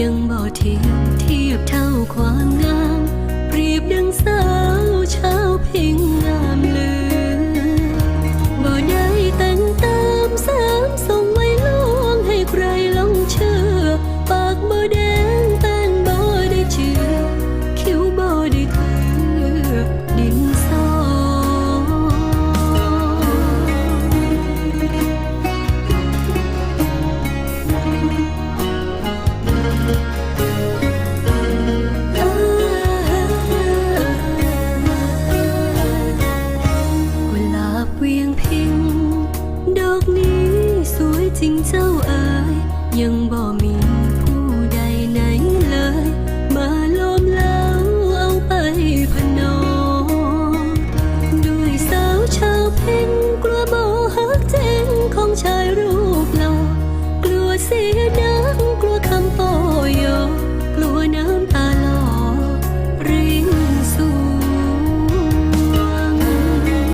ยังบ่เทียบเทียบเท่าความ เวียงพิง ดอกนี้สวยจริงเจ้าเอ๋ยยังบ่มีผู้ใดไหนเลย มาล้อมแล้วเอาไปพนองด้วยสาวชาวเพิง